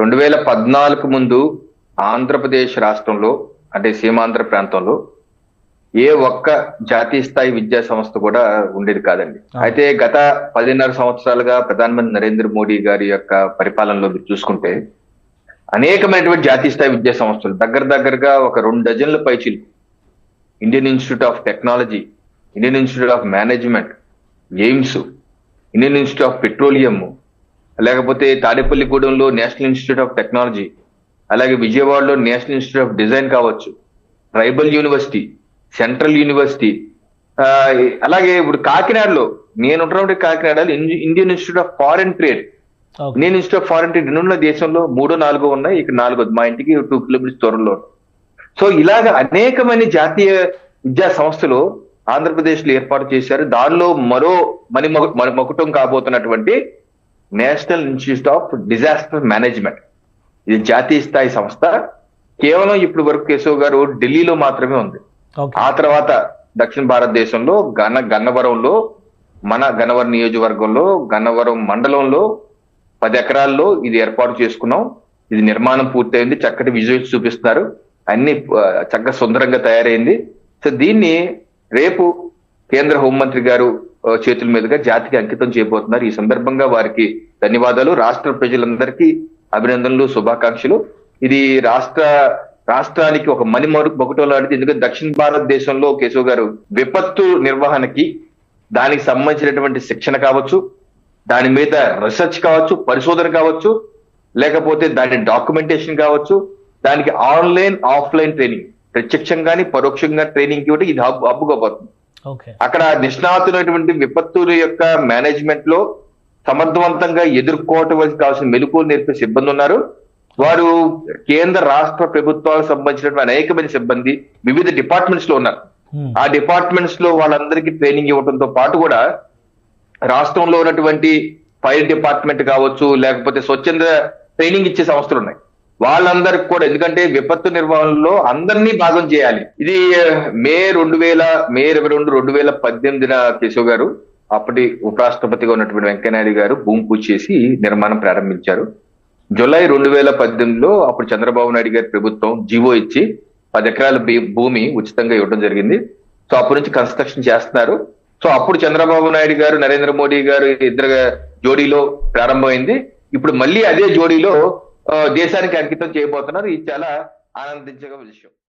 రెండు వేల పద్నాలుగు ముందు ఆంధ్రప్రదేశ్ రాష్ట్రంలో అంటే సీమాంధ్ర ప్రాంతంలో ఏ ఒక్క జాతీయ స్థాయి విద్యా సంస్థ కూడా ఉండేది కాదండి. అయితే గత పదిన్నర సంవత్సరాలుగా ప్రధానమంత్రి నరేంద్ర మోడీ గారి యొక్క పరిపాలనలో మీరు చూసుకుంటే అనేకమైనటువంటి జాతీయ స్థాయి విద్యా సంస్థలు దగ్గర దగ్గరగా ఒక రెండు డజన్ల పైచిలు Indian institute of technology Indian institute of management AIIMS Indian institute of petroleum లేకపోతే తాడేపల్లిగూడెంలో నేషనల్ ఇన్స్టిట్యూట్ ఆఫ్ టెక్నాలజీ అలాగే విజయవాడలో నేషనల్ ఇన్స్టిట్యూట్ ఆఫ్ డిజైన్ కావచ్చు ట్రైబల్ యూనివర్సిటీ సెంట్రల్ యూనివర్సిటీ అలాగే ఇప్పుడు కాకినాడలో నేను ఉన్నటువంటి కాకినాడలో ఇండి- Indian institute of foreign trade. Indian institute of foreign trade ఉన్న దేశంలో మూడో నాలుగో ఉన్నాయి ఇక్కడ నాలుగో మా ఇంటికి టూ కిలోమీటర్స్ దూరంలో. సో ఇలాగ అనేకమైన జాతీయ విద్యా సంస్థలు ఆంధ్రప్రదేశ్లో ఏర్పాటు చేశారు. దానిలో మరో మణి మకుటం కాబోతున్నటువంటి national institute of disaster management. ఇది జాతీయ స్థాయి సంస్థ. కేవలం ఇప్పుడు వరకు కేశవ్ గారు ఢిల్లీలో మాత్రమే ఉంది. ఆ తర్వాత దక్షిణ భారతదేశంలో గన్న గన్నవరంలో మన గన్నవరం నియోజకవర్గంలో గన్నవరం మండలంలో పది ఎకరాల్లో ఇది ఏర్పాటు చేసుకున్నాం. ఇది నిర్మాణం పూర్తయింది. చక్కటి విజువల్స్ చూపిస్తున్నారు. అన్ని చక్కగా సుందరంగా తయారైంది. సో దీన్ని రేపు కేంద్ర హోంమంత్రి గారు చేతుల మీదుగా జాతికి అంకితం చేయబోతున్నారు. ఈ సందర్భంగా వారికి ధన్యవాదాలు. రాష్ట్ర ప్రజలందరికీ అభినందనలు శుభాకాంక్షలు. ఇది రాష్ట్ర రాష్ట్రానికి ఒక మణి మరు మొగటం లాంటిది. ఎందుకంటే దక్షిణ భారతదేశంలో కేశవ్ గారు విపత్తు నిర్వహణకి దానికి సంబంధించినటువంటి శిక్షణ కావచ్చు దాని మీద రీసెర్చ్ కావచ్చు పరిశోధన కావచ్చు లేకపోతే దాని డాక్యుమెంటేషన్ కావచ్చు దానికి ఆన్లైన్ ఆఫ్లైన్ ట్రైనింగ్ ప్రత్యక్షంగాని పరోక్షంగా ట్రైనింగ్ ఇవ్వడం ఇది హబ్ హబ్బుగా పోతుంది అక్కడ నిష్ణాతులైనటువంటి విపత్తుల యొక్క మేనేజ్మెంట్లో సమర్థవంతంగా ఎదుర్కోవటం కావాల్సిన మెలకువలు నేర్పే సిబ్బంది ఉన్నారు. వారు కేంద్ర రాష్ట్ర ప్రభుత్వాలకు సంబంధించినటువంటి అనేకమైన సిబ్బంది వివిధ డిపార్ట్మెంట్స్లో ఉన్నారు. Hmm. ఆ డిపార్ట్మెంట్స్లో వాళ్ళందరికీ ట్రైనింగ్ ఇవ్వడంతో పాటు కూడా రాష్ట్రంలో ఉన్నటువంటి ఫైర్ డిపార్ట్మెంట్ కావచ్చు లేకపోతే స్వచ్ఛంద ట్రైనింగ్ ఇచ్చే సంస్థలు ఉన్నాయి. వాళ్ళందరికి కూడా ఎందుకంటే విపత్తు నిర్వహణలో అందరినీ భాగం చేయాలి. ఇది మే రెండు వేల మే ఇరవై రెండు రెండు వేల పద్దెనిమిదిన కేశవ్ గారు అప్పటి ఉపరాష్ట్రపతిగా ఉన్నటువంటి వెంకయ్యనాయుడు గారు భూమి పూజ చేసి నిర్మాణం ప్రారంభించారు. జూలై రెండు వేల పద్దెనిమిదిలో అప్పుడు చంద్రబాబు నాయుడు గారి ప్రభుత్వం జీవో ఇచ్చి పది ఎకరాల భీ- భూమి ఉచితంగా ఇవ్వడం జరిగింది. సో అప్పటి నుంచి కన్స్ట్రక్షన్ చేస్తున్నారు. సో అప్పుడు చంద్రబాబు నాయుడు గారు నరేంద్ర మోడీ గారు ఇద్దరు జోడీలో ప్రారంభమైంది. ఇప్పుడు మళ్ళీ అదే జోడీలో దేశానికి అంకితం చేయబోతున్నారు. ఇది చాలా ఆనందించగల విషయం.